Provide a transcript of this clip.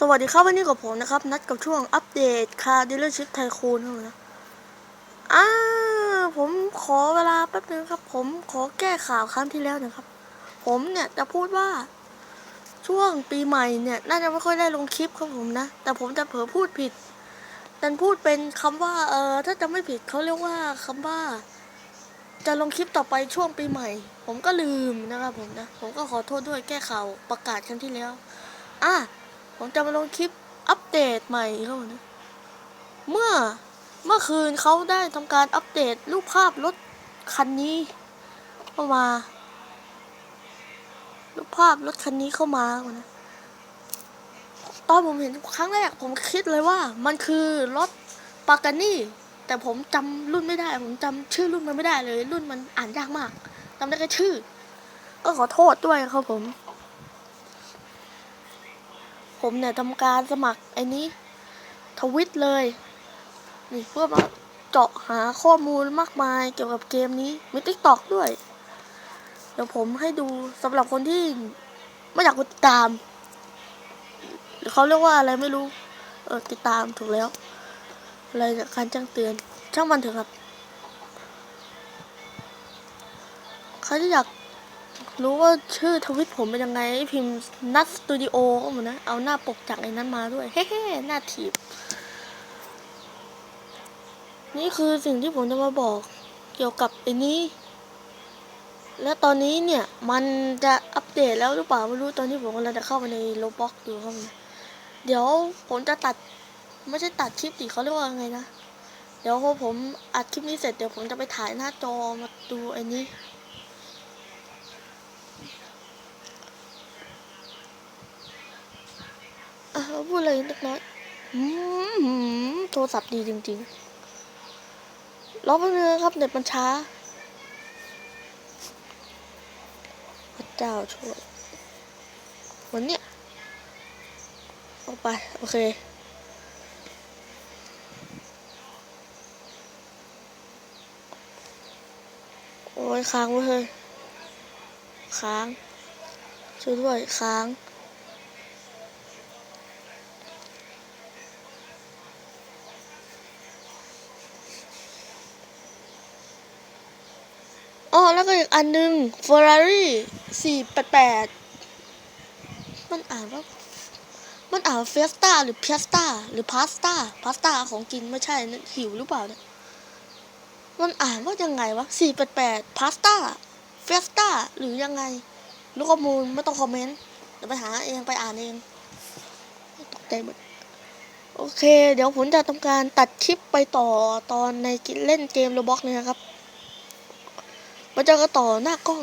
สวัสดีครับวันนี้กับผมนะครับ นัดกับช่วงอัปเดตคาร์ดิลเลอร์ชิพไทคูนครับนะอ่าผมขอเวลาแป๊บนึงครับ ผมขอแก้ข่าวครั้งที่แล้วนะครับ ผมเนี่ยจะพูดว่า ช่วงปีใหม่เนี่ย น่าจะไม่ค่อยได้ลงคลิปครับผมนะ แต่ผมจะเผลอพูดผิดแต่พูดเป็นคำว่าเออถ้าจะไม่ผิดเขาเรียกว่าคำว่า จะลงคลิปต่อไปช่วงปีใหม่ ผมก็ลืมนะครับผมนะ ผมก็ขอโทษด้วยแก้ข่าวประกาศครั้งที่แล้วอะ ผมจะมาลงคลิปอัปเดตใหม่ครับผมนะเมื่อเมื่อคืนเขาได้ทำการอัปเดตรูปภาพรถคันนี้เข้ามารูปภาพรถคันนี้เข้ามาครับผมนะตอนผมเห็นครั้งแรกผมคิดเลยว่า มันคือรถปากานี่แต่ผมจำรุ่นไม่ได้ ผมจำชื่อรุ่นมันไม่ได้เลย รุ่นมันอ่านยากมากจำได้แค่ชื่อ ก็ขอโทษด้วยครับผม ผมเนี่ยทำการสมัครไอ้นี้ทวิตเลย นี่เพื่อมาเจาะหาข้อมูลมากมายเกี่ยวกับเกมนี้มีติ๊กตอกด้วย เดี๋ยวผมให้ดูสำหรับคนที่ไม่อยากกดติดตามหรือเขาเรียกว่าอะไรไม่รู้ เออติดตามถูกแล้ว อะไรจากการแจ้งเตือน ช่างมันเถอะครับ ใครที่อยาก รู้ว่าชื่อทวิตผมเป็นยังไงพิมพ์นัดสตูดิโอก็เหมือนนะ เอาหน้าปกจากไอ้นั้นมาด้วย เฮ้ๆหน้าถีบ นี่คือสิ่งที่ผมจะมาบอกเกี่ยวกับไอ้นี้ และตอนนี้เนี่ย มันจะอัปเดตแล้วหรือเปล่าไม่รู้ตอนที่ผมกำลังจะเข้าไปในโลบ็อกอยู่ครับเดี๋ยวผมจะตัด ไม่ใช่ตัดคลิปดิเขาเรียกว่าไงนะ เดี๋ยวพอผมอัดคลิปนี้เสร็จเดี๋ยวผมจะไปถ่ายหน้าจอมาดูไอ้นี้ อะพูดเลยเล็กน้อยอืมโทรศัพท์ดีจริงๆรอแป๊บนึงนะครับเน็ตมันช้าพระเจ้าช่วยวันเนี้ยเอาไป โอเคโอ้ยค้างไว้เฮ้ยค้างช่วยด้วยค้าง อ๋อแล้วก็อีกอันหนึ่ง Ferrari 488 มันอ่านว่า มันอ่านเฟสตาหรือเพียสตาหรือพาสตาพาสตาของกินไม่ใช่นะหิวหรือเปล่าเนี่ย มันอ่านว่ายังไงวะ 488พาสตาเฟสตาหรือยังไง รู้ข้อมูลไม่ต้องคอมเมนต์เดี๋ยวไปหาเองไปอ่านเองตกใจหมดโอเค เดี๋ยวผมจะทำการตัดคลิปไปต่อตอนในเล่นเกมโรบ็อกเนี่ยครับ มาเจอกันต่อหน้ากล้อง